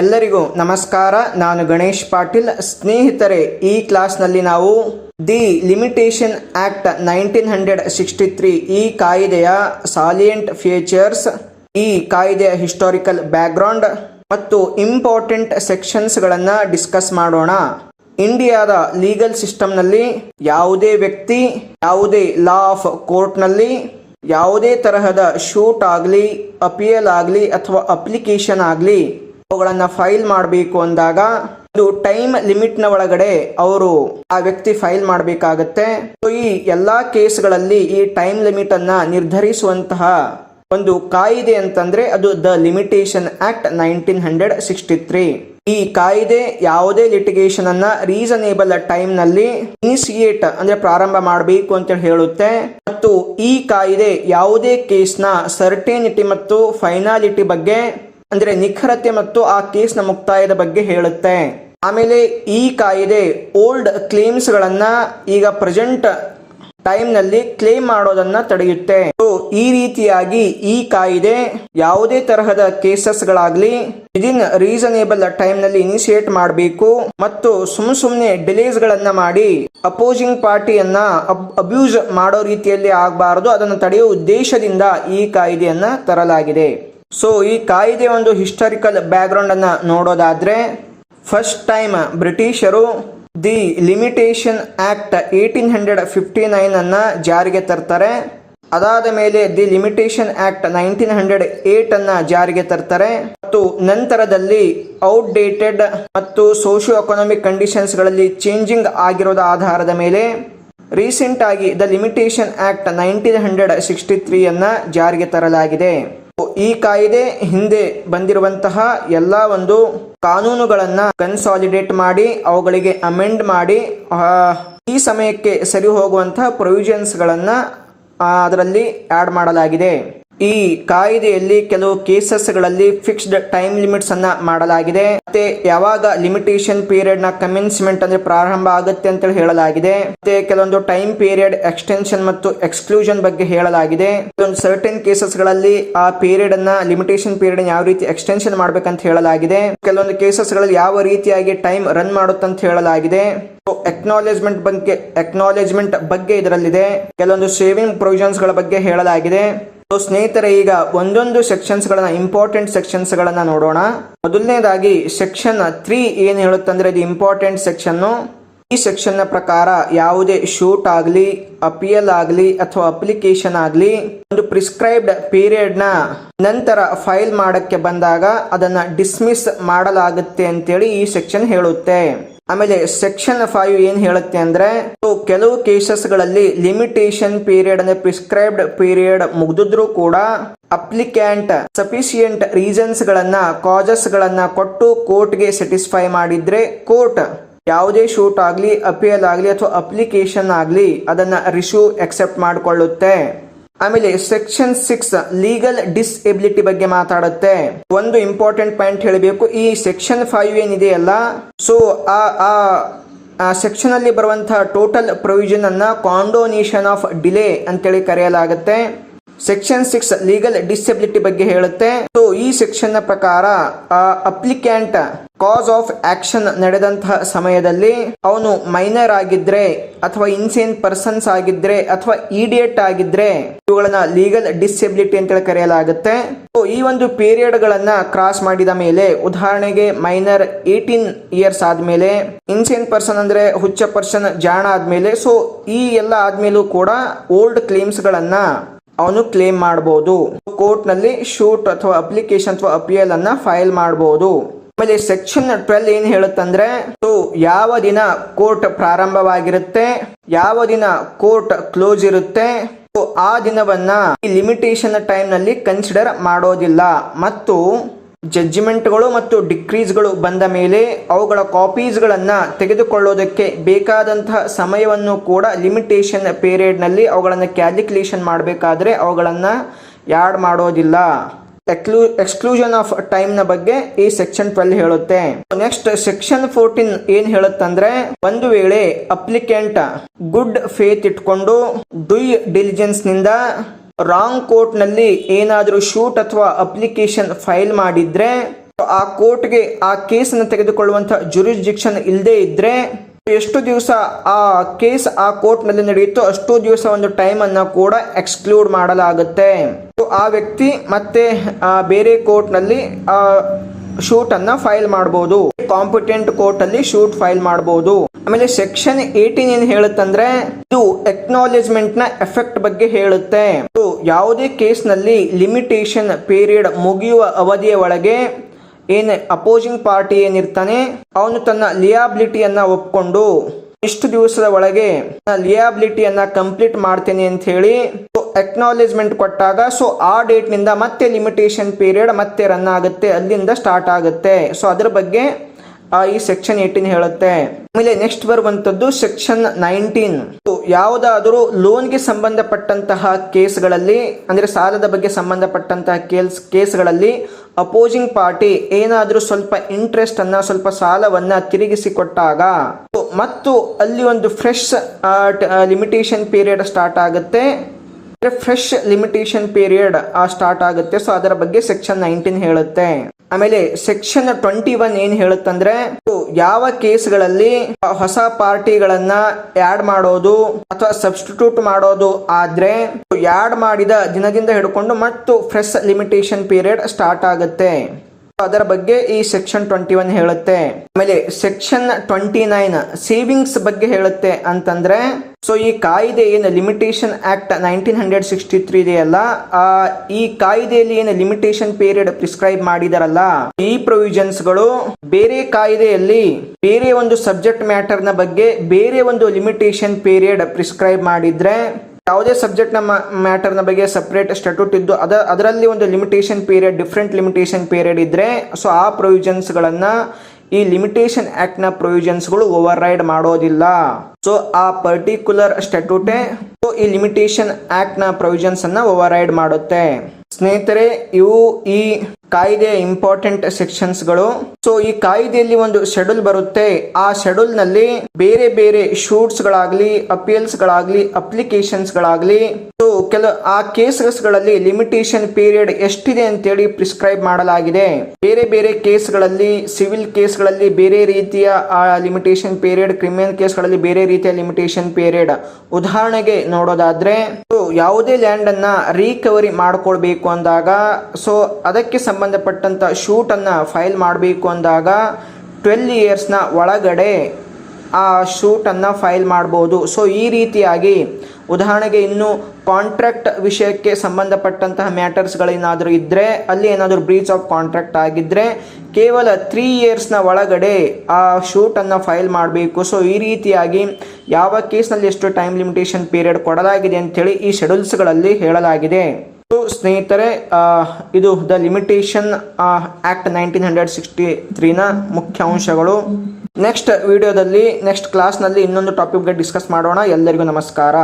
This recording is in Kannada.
ಎಲ್ಲರಿಗೂ ನಮಸ್ಕಾರ. ನಾನು ಗಣೇಶ್ ಪಾಟೀಲ್. ಸ್ನೇಹಿತರೆ, ಈ ಕ್ಲಾಸ್ನಲ್ಲಿ ನಾವು the limitation act nineteen hundred sixty three, ಈ ಕಾಯ್ದೆಯ ಸಾಲಿಯೆಂಟ್ ಫೀಚರ್ಸ್, ಈ ಕಾಯ್ದೆಯ ಹಿಸ್ಟಾರಿಕಲ್ ಬ್ಯಾಕ್ಗ್ರೌಂಡ್ ಮತ್ತು ಇಂಪಾರ್ಟೆಂಟ್ ಸೆಕ್ಷನ್ಸ್ಗಳನ್ನು ಡಿಸ್ಕಸ್ ಮಾಡೋಣ. ಇಂಡಿಯಾದ ಲೀಗಲ್ ಸಿಸ್ಟಮ್ನಲ್ಲಿ ಯಾವುದೇ ವ್ಯಕ್ತಿ, ಯಾವುದೇ ಲಾ ಆಫ್ ಕೋರ್ಟ್ನಲ್ಲಿ ಯಾವುದೇ ತರಹದ ಶೂಟ್ ಆಗಲಿ, ಅಪಿಯಲ್ ಆಗಲಿ ಅಥವಾ ಅಪ್ಲಿಕೇಶನ್ ಆಗಲಿ ಅವುಗಳನ್ನು ಫೈಲ್ ಮಾಡಬೇಕು ಅಂದಾಗ ಒಂದು ಟೈಮ್ ಲಿಮಿಟ್ನ ಒಳಗಡೆ ಅವರು ಆ ವ್ಯಕ್ತಿ ಫೈಲ್ ಮಾಡಬೇಕಾಗತ್ತೆ. ಸೊ ಈ ಎಲ್ಲಾ ಕೇಸ್ಗಳಲ್ಲಿ ಈ ಟೈಮ್ ಲಿಮಿಟ್ ಅನ್ನ ನಿರ್ಧರಿಸುವಂತಹ ಒಂದು ಕಾಯಿದೆ ಅಂತಂದ್ರೆ ಅದು the limitation act nineteen hundred sixty three ಈ ಕಾಯ್ದೆ ಯಾವುದೇ ಲಿಟಿಗೇಷನ್ ಅನ್ನ ರೀಸನೇಬಲ್ ಟೈಮ್ನಲ್ಲಿ ಇನಿಸಿಯೇಟ್ ಅಂದ್ರೆ ಪ್ರಾರಂಭ ಮಾಡಬೇಕು ಅಂತ ಹೇಳುತ್ತೆ. ಮತ್ತು ಈ ಕಾಯ್ದೆ ಯಾವುದೇ ಕೇಸ್ನ ಸರ್ಟೇನಿಟಿ ಮತ್ತು ಫೈನಾಲಿಟಿ ಬಗ್ಗೆ ಅಂದ್ರೆ ನಿಖರತೆ ಮತ್ತು ಆ ಕೇಸ್ನ ಮುಕ್ತಾಯದ ಬಗ್ಗೆ ಹೇಳುತ್ತೆ. ಆಮೇಲೆ ಈ ಕಾಯಿದೆ ಓಲ್ಡ್ ಕ್ಲೇಮ್ಸ್ ಗಳನ್ನ ಈಗ ಪ್ರೆಸೆಂಟ್ ಟೈಮ್ನಲ್ಲಿ ಕ್ಲೇಮ್ ಮಾಡೋದನ್ನ ತಡೆಯುತ್ತೆ. ಸೊ ಈ ರೀತಿಯಾಗಿ ಈ ಕಾಯಿದೆ ಯಾವುದೇ ತರಹದ ಕೇಸಸ್ಗಳಾಗಲಿ ವಿದಿನ್ ರೀಸನೇಬಲ್ ಟೈಮ್ನಲ್ಲಿ ಇನಿಷಿಯೇಟ್ ಮಾಡಬೇಕು ಮತ್ತು ಸುಮ್ ಸುಮ್ಮನೆ ಡಿಲೇಸ್ ಗಳನ್ನ ಮಾಡಿ ಅಪೋಸಿಂಗ್ ಪಾರ್ಟಿಯನ್ನ ಅಬ್ಯೂಸ್ ಮಾಡೋ ರೀತಿಯಲ್ಲಿ ಆಗಬಾರದು. ಅದನ್ನು ತಡೆಯುವ ಉದ್ದೇಶದಿಂದ ಈ ಕಾಯ್ದೆಯನ್ನ ತರಲಾಗಿದೆ. ಸೊ ಈ ಕಾಯ್ದೆ ಒಂದು ಹಿಸ್ಟಾರಿಕಲ್ ಬ್ಯಾಕ್ಗ್ರೌಂಡ್ ಅನ್ನ ನೋಡೋದಾದ್ರೆ ಫಸ್ಟ್ ಟೈಮ್ ಬ್ರಿಟಿಷರು the limitation act eighteen hundred fifty nine ಅನ್ನ ಜಾರಿಗೆ ತರ್ತಾರೆ. ಅದಾದ ಮೇಲೆ the limitation act nineteen hundred eight ಅನ್ನ ಜಾರಿಗೆ ತರ್ತಾರೆ. ಮತ್ತು ನಂತರದಲ್ಲಿ ಔಟ್ಡೇಟೆಡ್ ಮತ್ತು ಸೋಷಿಯೋ ಎಕನಾಮಿಕ್ ಕಂಡೀಷನ್ಸ್ಗಳಲ್ಲಿ ಚೇಂಜಿಂಗ್ ಆಗಿರೋದ ಆಧಾರದ ಮೇಲೆ ರೀಸೆಂಟ್ ಆಗಿ the limitation act nineteen hundred sixty three ಅನ್ನ ಜಾರಿಗೆ ತರಲಾಗಿದೆ. ಈ ಕಾಯ್ದೆ ಹಿಂದೆ ಬಂದಿರುವಂತಹ ಎಲ್ಲ ಒಂದು ಕಾನೂನುಗಳನ್ನ ಕನ್ಸಾಲಿಡೇಟ್ ಮಾಡಿ, ಅವುಗಳಿಗೆ ಅಮೆಂಡ್ ಮಾಡಿ ಈ ಸಮಯಕ್ಕೆ ಸರಿ ಹೋಗುವಂತಹ ಪ್ರೊವಿಷನ್ಸ್ ಗಳನ್ನ ಅದರಲ್ಲಿ ಆಡ್ ಮಾಡಲಾಗಿದೆ. ಈ ಕಾಯ್ದೆಯಲ್ಲಿ ಕೆಲವು ಕೇಸಸ್ಗಳಲ್ಲಿ ಫಿಕ್ಸ್ಡ್ ಟೈಮ್ ಲಿಮಿಟ್ಸ್ ಅನ್ನ ಮಾಡಲಾಗಿದೆ. ಮತ್ತೆ ಯಾವಾಗ ಲಿಮಿಟೇಷನ್ ಪೀರಿಯಡ್ನ ಕಮೆನ್ಸ್ಮೆಂಟ್ ಅಂದ್ರೆ ಪ್ರಾರಂಭ ಆಗುತ್ತೆ ಅಂತ ಹೇಳಲಾಗಿದೆ. ಮತ್ತೆ ಕೆಲವೊಂದು ಟೈಮ್ ಪೀರಿಯಡ್ ಎಕ್ಸ್ಟೆನ್ಷನ್ ಮತ್ತು ಎಕ್ಸ್ಕ್ಲೂಷನ್ ಬಗ್ಗೆ ಹೇಳಲಾಗಿದೆ. ಕೆಲವೊಂದು ಸರ್ಟನ್ ಕೇಸಸ್ಗಳಲ್ಲಿ ಆ ಪೀರಿಯಡ್ ಅನ್ನ ಲಿಮಿಟೇಷನ್ ಪೀರಿಯಡ್ ಯಾವ ರೀತಿ ಎಕ್ಸ್ಟೆನ್ಷನ್ ಮಾಡ್ಬೇಕಂತ ಹೇಳಲಾಗಿದೆ. ಕೆಲವೊಂದು ಕೇಸಸ್ಗಳಲ್ಲಿ ಯಾವ ರೀತಿಯಾಗಿ ಟೈಮ್ ರನ್ ಮಾಡುತ್ತಂತ ಹೇಳಲಾಗಿದೆ. ಎಕ್ನಾಲೆಜ್ಮೆಂಟ್ ಬಗ್ಗೆ ಎಕ್ನಾಲೆಜ್ಮೆಂಟ್ ಬಗ್ಗೆ ಇದರಲ್ಲಿದೆ. ಕೆಲವೊಂದು ಸೇವಿಂಗ್ ಪ್ರೊವಿಷನ್ಸ್ಗಳ ಬಗ್ಗೆ ಹೇಳಲಾಗಿದೆ. ಸೊ ಸ್ನೇಹಿತರೆ, ಈಗ ಒಂದೊಂದು ಸೆಕ್ಷನ್ಸ್ ಗಳನ್ನ ಇಂಪಾರ್ಟೆಂಟ್ ಸೆಕ್ಷನ್ಸ್ ಗಳನ್ನ ನೋಡೋಣ. ಮೊದಲನೇದಾಗಿ ಸೆಕ್ಷನ್ ತ್ರೀ ಏನು ಹೇಳುತ್ತಂದ್ರೆ, ಇದು ಇಂಪಾರ್ಟೆಂಟ್ ಸೆಕ್ಷನ್ ಈ ಸೆಕ್ಷನ್ನ ಪ್ರಕಾರ ಯಾವುದೇ ಶೂಟ್ ಆಗಲಿ ಅಪಿಯಲ್ ಆಗಲಿ, ಅಥವಾ ಅಪ್ಲಿಕೇಶನ್ ಆಗಲಿ, ಒಂದು ಪ್ರಿಸ್ಕ್ರೈಬ್ಡ್ ಪೀರಿಯಡ್ನ ನಂತರ ಫೈಲ್ ಮಾಡಕ್ಕೆ ಬಂದಾಗ ಅದನ್ನ ಡಿಸ್ಮಿಸ್ ಮಾಡಲಾಗುತ್ತೆ ಅಂತೇಳಿ ಈ ಸೆಕ್ಷನ್ ಹೇಳುತ್ತೆ. ಆಮೇಲೆ ಸೆಕ್ಷನ್ ಫೈವ್ ಏನ್ ಹೇಳುತ್ತೆ ಅಂದ್ರೆ ಕೆಲವು ಕೇಸಸ್ಗಳಲ್ಲಿ ಲಿಮಿಟೇಷನ್ ಪೀರಿಯಡ್ ಅಂದ್ರೆ ಪ್ರಿಸ್ಕ್ರೈಬ್ಡ್ ಪೀರಿಯಡ್ ಮುಗಿದಿದ್ರೂ ಕೂಡ ಅಪ್ಲಿಕ್ಯಾಂಟ್ ಸಫಿಶಿಯಂಟ್ ರೀಸನ್ಸ್ ಗಳನ್ನ ಕಾಜಸ್ ಗಳನ್ನ ಕೊಟ್ಟು ಕೋರ್ಟ್ಗೆ ಸ್ಯಾಟಿಸ್ಫೈ ಮಾಡಿದ್ರೆ ಕೋರ್ಟ್ ಯಾವುದೇ ಶೂಟ್ ಆಗಲಿ ಅಪಿಯಲ್ ಆಗಲಿ ಅಥವಾ ಅಪ್ಲಿಕೇಶನ್ ಆಗಲಿ ಅದನ್ನ ರಿಶ್ಯೂ ಎಕ್ಸೆಪ್ಟ್ ಮಾಡಿಕೊಳ್ಳುತ್ತೆ. ಆಮೇಲೆ ಸೆಕ್ಷನ್ ಸಿಕ್ಸ್, ಲೀಗಲ್ ಡಿಸ್ಎಬಿಲಿಟಿ ಬಗ್ಗೆ ಮಾತಾಡುತ್ತೆ. ಒಂದು ಇಂಪಾರ್ಟೆಂಟ್ ಪಾಯಿಂಟ್ ಹೇಳಬೇಕು. ಈ ಸೆಕ್ಷನ್ ಫೈವ್ ಏನಿದೆಯಲ್ಲ ಸೊ ಆ ಆ ಸೆಕ್ಷನ್ ಅಲ್ಲಿ ಬರುವಂತಹ ಟೋಟಲ್ ಪ್ರೊವಿಷನ್ ಅನ್ನ ಕಾಂಡೋನೇಷನ್ ಆಫ್ ಡಿಲೇ ಅಂತೇಳಿ ಕರೆಯಲಾಗುತ್ತೆ. ಸೆಕ್ಷನ್ ಸಿಕ್ಸ್, ಲೀಗಲ್ ಡಿಸೆಬಿಲಿಟಿ ಬಗ್ಗೆ ಹೇಳುತ್ತೆ. ಸೊ ಈ ಸೆಕ್ಷನ್ ಪ್ರಕಾರ ಅಪ್ಲಿಕ್ಯಾಂಟ್ ಕಾಸ್ ಆಫ್ ಆಕ್ಷನ್ ನಡೆದಂತಹ ಸಮಯದಲ್ಲಿ ಅವನು ಮೈನರ್ ಆಗಿದ್ರೆ ಅಥವಾ ಇನ್ಸೇನ್ ಪರ್ಸನ್ಸ್ ಆಗಿದ್ರೆ ಅಥವಾ ಇಡಿಯಟ್ ಆಗಿದ್ರೆ ಇವುಗಳನ್ನ ಲೀಗಲ್ ಡಿಸೆಬಿಲಿಟಿ ಅಂತೇಳಿ ಕರೆಯಲಾಗುತ್ತೆ. ಈ ಒಂದು ಪೀರಿಯಡ್ ಗಳನ್ನ ಕ್ರಾಸ್ ಮಾಡಿದ ಮೇಲೆ ಉದಾಹರಣೆಗೆ ಮೈನರ್ ಏಟೀನ್ ಇಯರ್ಸ್ ಆದ್ಮೇಲೆ ಇನ್ಸೇನ್ ಪರ್ಸನ್ ಅಂದ್ರೆ ಹುಚ್ಚ ಪರ್ಸನ್ ಜಾಣ ಆದ್ಮೇಲೆ ಸೊ ಈ ಎಲ್ಲ ಆದ್ಮೇಲೂ ಕೂಡ ಓಲ್ಡ್ ಕ್ಲೇಮ್ಸ್ ಗಳನ್ನ ಅವನು ಕ್ಲೇಮ್ ಮಾಡಬಹುದು ಕೋರ್ಟ್ನಲ್ಲಿ ಶೂಟ್ ಅಥವಾ ಅಪ್ಲಿಕೇಶನ್ ಅಥವಾ ಅಪಿಯಲ್ ಅನ್ನ ಫೈಲ್ ಮಾಡಬಹುದು ಆಮೇಲೆ ಸೆಕ್ಷನ್ ಟ್ವೆಲ್ ಏನ್ ಹೇಳುತ್ತಂದ್ರೆ ಸೊ ಯಾವ ದಿನ ಕೋರ್ಟ್ ಪ್ರಾರಂಭವಾಗಿರುತ್ತೆ, ಯಾವ ದಿನ ಕೋರ್ಟ್ ಕ್ಲೋಸ್ ಇರುತ್ತೆ ಆ ದಿನವನ್ನ ಈ ಲಿಮಿಟೇಷನ್ ಟೈಮ್ನಲ್ಲಿ ಕನ್ಸಿಡರ್ ಮಾಡೋದಿಲ್ಲ. ಮತ್ತು ಜಡ್ಜಿಮೆಂಟ್ಗಳು ಮತ್ತು ಡಿಕ್ರೀಸ್ಗಳು ಬಂದ ಮೇಲೆ ಅವುಗಳ ಕಾಪೀಸ್ಗಳನ್ನು ತೆಗೆದುಕೊಳ್ಳೋದಕ್ಕೆ ಬೇಕಾದಂತಹ ಸಮಯವನ್ನು ಕೂಡ ಲಿಮಿಟೇಷನ್ ಪೀರಿಯಡ್ನಲ್ಲಿ ಅವುಗಳನ್ನು ಕ್ಯಾಲ್ಕುಲೇಷನ್ ಮಾಡಬೇಕಾದ್ರೆ ಅವುಗಳನ್ನು ಯಾಡ್ ಮಾಡೋದಿಲ್ಲ. ಎಕ್ಲೂ ಎಕ್ಸ್ಕ್ಲೂಷನ್ ಆಫ್ ಟೈಮ್ನ ಬಗ್ಗೆ ಈ ಸೆಕ್ಷನ್ ಟ್ವೆಲ್ ಹೇಳುತ್ತೆ. ನೆಕ್ಸ್ಟ್ ಸೆಕ್ಷನ್ ಫೋರ್ಟೀನ್ ಏನ್ ಹೇಳುತ್ತಂದ್ರೆ, ಒಂದು ವೇಳೆ ಅಪ್ಲಿಕೆಂಟ್ ಗುಡ್ ಫೇತ್ ಇಟ್ಕೊಂಡು ಡುಯ್ ಡಿಲಿಜೆನ್ಸ್ನಿಂದ ರಾಂಗ್ ಕೋರ್ಟ್ನಲ್ಲಿ ಏನಾದರೂ ಶೂಟ್ ಅಥವಾ ಅಪ್ಲಿಕೇಶನ್ ಫೈಲ್ ಮಾಡಿದ್ರೆ, ಆ ಕೋರ್ಟ್ಗೆ ಆ ಕೇಸನ್ನು ತೆಗೆದುಕೊಳ್ಳುವಂತಹ ಜುರಿಸ್ಡಿಕ್ಷನ್ ಇಲ್ಲದೆ ಇದ್ರೆ, ಎಷ್ಟು ದಿವಸ ಆ ಕೇಸ್ ಆ ಕೋರ್ಟ್ನಲ್ಲಿ ನಡೆಯುತ್ತೋ ಅಷ್ಟು ದಿವಸ ಒಂದು ಟೈಮ್ ಅನ್ನ ಕೂಡ ಎಕ್ಸ್ಕ್ಲೂಡ್ ಮಾಡಲಾಗುತ್ತೆ. ಆ ವ್ಯಕ್ತಿ ಮತ್ತೆ ಬೇರೆ ಕೋರ್ಟ್ನಲ್ಲಿ ಅನ್ನ ಫೈಲ್ ಮಾಡಬಹುದು ಕಾಂಪಿಟೆಂಟ್ ಕೋರ್ಟ್ ಅಲ್ಲಿ ಶೂಟ್ ಫೈಲ್ ಮಾಡಬಹುದು ಆಮೇಲೆ ಸೆಕ್ಷನ್ ಏಟೀನ್ ಏನ್ ಹೇಳುತ್ತಂದ್ರೆ, ಇದು ಎಕ್ನಾಲೇಜ್ಮೆಂಟ್ನ ಎಫೆಕ್ಟ್ ಬಗ್ಗೆ ಹೇಳುತ್ತೆ. ಯಾವುದೇ ಕೇಸ್ನಲ್ಲಿ ಲಿಮಿಟೇಷನ್ ಪೀರಿಯಡ್ ಮುಗಿಯುವ ಅವಧಿಯ ಒಳಗೆ ಏನ್ ಅಪೋಸಿಂಗ್ ಪಾರ್ಟಿ ಏನಿರ್ತಾನೆ, ಅವನು ತನ್ನ ಲಿಯಾಬಿಲಿಟಿಯನ್ನ ಒಪ್ಕೊಂಡು, ಇಷ್ಟು ದಿವಸದ ಒಳಗೆ ಲಿಯಾಬಿಲಿಟಿಯನ್ನ ಕಂಪ್ಲೀಟ್ ಮಾಡ್ತೇನೆ ಅಂತ ಹೇಳಿ ಎಕ್ನಾಲೇಜ್ಮೆಂಟ್ ಕೊಟ್ಟಾಗ ಸೊ ಆ ಡೇಟ್ನಿಂದ ಮತ್ತೆ ಲಿಮಿಟೇಷನ್ ಪೀರಿಯಡ್ ಮತ್ತೆ ರನ್ ಆಗುತ್ತೆ, ಅಲ್ಲಿಂದ ಸ್ಟಾರ್ಟ್ ಆಗುತ್ತೆ. ಸೊ ಅದ್ರ ಬಗ್ಗೆ ಈ ಸೆಕ್ಷನ್ ಏಟೀನ್ ಹೇಳುತ್ತೆ. ಆಮೇಲೆ ನೆಕ್ಸ್ಟ್ ಬರುವಂತದ್ದು ಸೆಕ್ಷನ್ ನೈನ್ಟೀನ್ ಯಾವುದಾದರೂ ಲೋನ್ಗೆ ಸಂಬಂಧಪಟ್ಟಂತಹ ಕೇಸ್ಗಳಲ್ಲಿ, ಅಂದ್ರೆ ಸಾಲದ ಬಗ್ಗೆ ಸಂಬಂಧಪಟ್ಟಂತಹ ಕೇಸ್ ಕೇಸ್ಗಳಲ್ಲಿ ಅಪೋಸಿಂಗ್ ಪಾರ್ಟಿ ಏನಾದರೂ ಸ್ವಲ್ಪ ಇಂಟ್ರೆಸ್ಟ್ ಅನ್ನ, ಸ್ವಲ್ಪ ಸಾಲವನ್ನ ತಿರುಗಿಸಿ ಕೊಟ್ಟಾಗ ಮತ್ತು ಅಲ್ಲಿ ಒಂದು ಫ್ರೆಶ್ ಲಿಮಿಟೇಷನ್ ಪೀರಿಯಡ್ ಸ್ಟಾರ್ಟ್ ಆಗುತ್ತೆ. ಫ್ರೆಶ್ ಲಿಮಿಟೇಷನ್ ಪೀರಿಯಡ್ ಆ ಸ್ಟಾರ್ಟ್ ಆಗುತ್ತೆ. ಸೊ ಅದರ ಬಗ್ಗೆ ಸೆಕ್ಷನ್ ನೈನ್ಟೀನ್ ಹೇಳುತ್ತೆ. ಆಮೇಲೆ ಸೆಕ್ಷನ್ ಟ್ವೆಂಟಿ ಒನ್ ಏನ್ ಹೇಳುತ್ತಂದ್ರೆ ಯಾವ ಕೇಸ್ಗಳಲ್ಲಿ ಹೊಸ ಪಾರ್ಟಿಗಳನ್ನ ಆಡ್ ಮಾಡೋದು ಅಥವಾ ಸಬ್ಸ್ಟಿಟ್ಯೂಟ್ ಮಾಡೋದು ಆದ್ರೆ ಆಡ್ ಮಾಡಿದ ದಿನದಿಂದ ಹಿಡ್ಕೊಂಡು ಮತ್ತು ಫ್ರೆಶ್ ಲಿಮಿಟೇಷನ್ ಪೀರಿಯಡ್ ಸ್ಟಾರ್ಟ್ ಆಗುತ್ತೆ. ಅದರ ಬಗ್ಗೆ ಈ ಸೆಕ್ಷನ್ ಟ್ವೆಂಟಿ ಒನ್ ಹೇಳುತ್ತೆ. ಆಮೇಲೆ ಸೆಕ್ಷನ್ ಟ್ವೆಂಟಿ ನೈನ್ ಸೇವಿಂಗ್ಸ್ ಬಗ್ಗೆ ಹೇಳುತ್ತೆ ಅಂತಂದ್ರೆ ಸೊ ಈ ಕಾಯ್ದೆ ಏನು limitation act nineteen hundred sixty three ಇದೆಯಲ್ಲ ಈ ಕಾಯ್ದೆಯಲ್ಲಿ ಏನು ಲಿಮಿಟೇಷನ್ ಪೀರಿಯಡ್ ಪ್ರಿಸ್ಕ್ರೈಬ್ ಮಾಡಿದಾರಲ್ಲ, ಈ ಪ್ರೊವಿಷನ್ಸ್ಗಳು ಬೇರೆ ಕಾಯ್ದೆಯಲ್ಲಿ ಬೇರೆ ಒಂದು ಸಬ್ಜೆಕ್ಟ್ ಮ್ಯಾಟರ್ನ ಬಗ್ಗೆ ಬೇರೆ ಒಂದು ಲಿಮಿಟೇಷನ್ ಪೀರಿಯಡ್ ಪ್ರಿಸ್ಕ್ರೈಬ್ ಮಾಡಿದ್ರೆ, ಯಾವುದೇ ಸಬ್ಜೆಕ್ಟ್ನ ಮ್ಯಾಟರ್ನ ಬಗ್ಗೆ ಸಪ್ರೇಟ್ ಸ್ಟ್ಯಾಟ್ಯೂಟ್ ಇದ್ದು ಅದ, ಅದರಲ್ಲಿ ಒಂದು limitation period different limitation period ಇದ್ರೆ ಸೊ ಆ ಪ್ರೊವಿಷನ್ಸ್ ಗಳನ್ನ ಈ ಲಿಮಿಟೇಷನ್ ಆಕ್ಟ್ನ ಪ್ರೊವಿಷನ್ಸ್ಗಳು ಓವರ್ ರೈಡ್ ಮಾಡೋದಿಲ್ಲ. ಸೊ ಆ ಪರ್ಟಿಕ್ಯುಲರ್ ಸ್ಟ್ಯಾಟ್ಯೂಟೇ ಈ ಲಿಮಿಟೇಷನ್ ಆಕ್ಟ್ನ ಪ್ರೊವಿಜನ್ಸ್ ಅನ್ನ ಓವರ್ ರೈಡ್ ಮಾಡುತ್ತೆ. ಸ್ನೇಹಿತರೆ, ಇವು ಈ ಕಾಯ್ದೆಯ ಇಂಪಾರ್ಟೆಂಟ್ ಸೆಕ್ಷನ್ಸ್ಗಳು. ಸೊ ಈ ಕಾಯ್ದೆಯಲ್ಲಿ ಒಂದು ಶೆಡ್ಯೂಲ್ ಬರುತ್ತೆ. ಆ ಶೆಡ್ಯೂಲ್ನಲ್ಲಿ ಬೇರೆ ಬೇರೆ ಶೂಟ್ಸ್ ಗಳಾಗ್ಲಿ ಅಪೀಲ್ಸ್ ಗಳಾಗ್ಲಿ ಅಪ್ಲಿಕೇಶನ್ಸ್ ಗಳಾಗ್ಲಿ ಸೊ ಕೆಲ ಆ ಕೇಸ್ಗಳಲ್ಲಿ ಲಿಮಿಟೇಷನ್ ಪೀರಿಯಡ್ ಎಷ್ಟಿದೆ ಅಂತೇಳಿ ಪ್ರಿಸ್ಕ್ರೈಬ್ ಮಾಡಲಾಗಿದೆ. ಬೇರೆ ಬೇರೆ ಕೇಸ್ಗಳಲ್ಲಿ, ಸಿವಿಲ್ ಕೇಸ್ಗಳಲ್ಲಿ ಬೇರೆ ರೀತಿಯ ಆ ಲಿಮಿಟೇಷನ್ ಪೀರಿಯಡ್, ಕ್ರಿಮಿನಲ್ ಕೇಸ್ಗಳಲ್ಲಿ ಬೇರೆ ರೀತಿಯ ಲಿಮಿಟೇಷನ್ ಪೀರಿಯಡ್. ಉದಾಹರಣೆಗೆ ನೋಡೋದಾದ್ರೆ, ಸೊ ಯಾವುದೇ ಲ್ಯಾಂಡ್ ಅನ್ನ ರೀಕವರಿ ಮಾಡ್ಕೊಳ್ಬೇಕು ಅಂದಾಗ, ಸೊ ಅದಕ್ಕೆ ಸಂಬಂಧಪಟ್ಟಂತ ಶೂಟ್ ಅನ್ನ ಫೈಲ್ ಮಾಡಬೇಕು ಅಂದಾಗ, ಟ್ವೆಲ್ ಇಯರ್ಸ್ನ ಒಳಗಡೆ ಆ ಶೂಟನ್ನು ಫೈಲ್ ಮಾಡ್ಬೋದು. ಸೊ ಈ ರೀತಿಯಾಗಿ ಉದಾಹರಣೆಗೆ ಇನ್ನು ಕಾಂಟ್ರಾಕ್ಟ್ ವಿಷಯಕ್ಕೆ ಸಂಬಂಧಪಟ್ಟಂತಹ ಮ್ಯಾಟರ್ಸ್ಗಳೇನಾದರೂ ಇದ್ದರೆ ಅಲ್ಲಿ ಏನಾದರೂ ಬ್ರೀಚ್ ಆಫ್ ಕಾಂಟ್ರಾಕ್ಟ್ ಆಗಿದ್ದರೆ ಕೇವಲ ತ್ರೀ ಇಯರ್ಸ್ನ ಒಳಗಡೆ ಆ ಶೂಟನ್ನು ಫೈಲ್ ಮಾಡಬೇಕು. ಸೊ ಈ ರೀತಿಯಾಗಿ ಯಾವ ಕೇಸ್ನಲ್ಲಿ ಎಷ್ಟು ಟೈಮ್ ಲಿಮಿಟೇಷನ್ ಪೀರಿಯಡ್ ಕೊಡಲಾಗಿದೆ ಅಂಥೇಳಿ ಈ ಶೆಡ್ಯೂಲ್ಸ್ಗಳಲ್ಲಿ ಹೇಳಲಾಗಿದೆ. ಸ್ನೇಹಿತರೆ ಇದು the limitation act nineteen hundred sixty ತ್ರೀನ ಮುಖ್ಯ ಅಂಶಗಳು. ನೆಕ್ಸ್ಟ್ ವಿಡಿಯೋದಲ್ಲಿ ನೆಕ್ಸ್ಟ್ ಕ್ಲಾಸ್ನಲ್ಲಿ ಇನ್ನೊಂದು ಟಾಪಿಕ್ಗೆ ಡಿಸ್ಕಸ್ ಮಾಡೋಣ. ಎಲ್ಲರಿಗೂ ನಮಸ್ಕಾರ.